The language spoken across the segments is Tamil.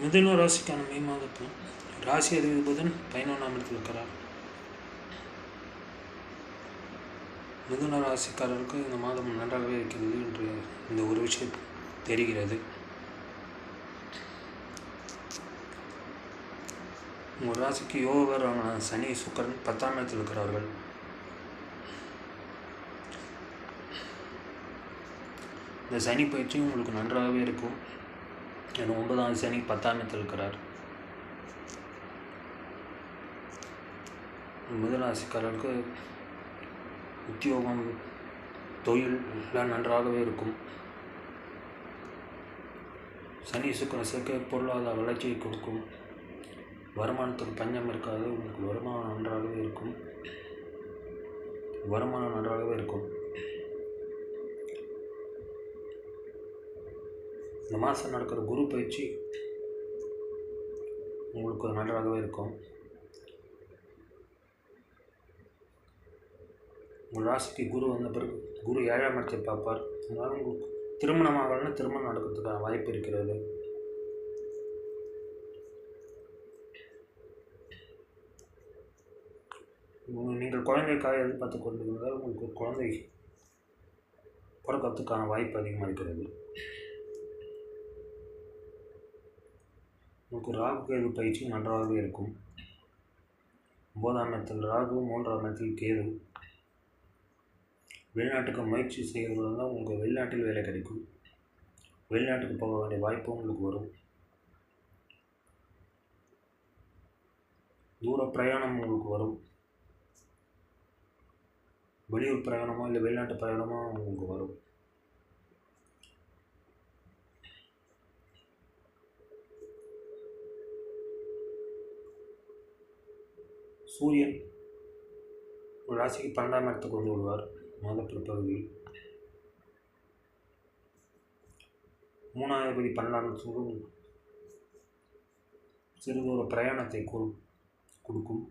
மிதுன ராசிக்கான மே மாதத்தில் ராசி அதிபதி புதன் பதினொன்றாம் இடத்தில் இருக்கிறார். மிதுன ராசிக்காரருக்கு இந்த மாதம் நன்றாகவே இருக்கிறது என்று இந்த ஒரு விஷயம் தெரிகிறது. உங்கள் ராசிக்கு யோகரான சனி சுக்கரன் பத்தாம் இடத்தில் இருக்கிறார்கள். இந்த சனி பயிற்சி உங்களுக்கு நன்றாகவே இருக்கும். ஏன்னா ஒன்பதாம் சனி பத்தாம் இடத்தில் இருக்கிறார். முதலாசிக்காரர்களுக்கு உத்தியோகம் தொழில் எல்லாம் நன்றாகவே இருக்கும். சனி சுக்கரசுக்கு பொருளாதார வளர்ச்சியை கொடுக்கும். வருமானத்துக்கு பஞ்சம் இருக்காது. உங்களுக்கு வருமானம் நன்றாகவே இருக்கும். வருமானம் நன்றாகவே இருக்கும். இந்த மாதம் நடக்கிற குரு பயிற்சி உங்களுக்கு நன்றாகவே இருக்கும். உங்கள் ராசிக்கு குரு வந்த பிறகு குரு ஏழாம் இடத்தை பார்ப்பார். அதனால் உங்களுக்கு திருமணம் ஆகலன்னா திருமணம் நடக்கிறதுக்கான வாய்ப்பு இருக்கிறது. நீங்கள் குழந்தைக்காக எதிர்பார்த்து கொண்டிருந்தால் உங்களுக்கு ஒரு குழந்தை பிறக்கிறதுக்கான வாய்ப்பு அதிகமாக இருக்கிறது. உங்களுக்கு ராகு கேது பயிற்சி நன்றாகவே இருக்கும். ஒன்பதாம் இடத்தில் ராகு மூன்றாம் இடத்தில் கேது. வெளிநாட்டுக்கு முயற்சி செய்கிறவங்க உங்களுக்கு வெளிநாட்டில் வேலை கிடைக்கும். வெளிநாட்டுக்கு போக வேண்டிய வாய்ப்பும் உங்களுக்கு வரும். தூர பிரயாணம் உங்களுக்கு வரும். வெளியூர் பிரயாணமோ இல்லை வெளிநாட்டு பிரயாணமோ உங்களுக்கு வரும். சூரியன் ஒரு ராசிக்கு பன்னெண்டாம் இடத்துக்கு கொண்டு வருவார் மாத பிற்பகுதியில். மூணாவது பதி பன்னெண்டாம் இடத்துக்கும் சிறிது ஒரு பிரயாணத்தை கொடுக்கும்.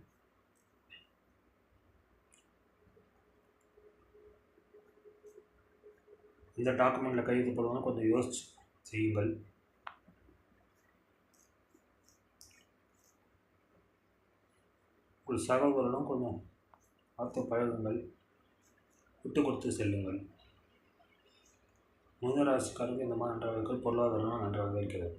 இந்த டாக்குமெண்ட்டில் கையெழுத்து போடுவாங்க கொஞ்சம் யோசிச்சு செய்யுங்கள். ஒரு சகோதரனும் கொஞ்சம் பார்த்து பழகுங்கள். விட்டு கொடுத்து செல்லுங்கள். முதல் ராசிக்காரருக்கு இந்த மாதிரி நன்றாக இருக்கிறது பொருளாதாரம் நன்றாக இருக்கிறது.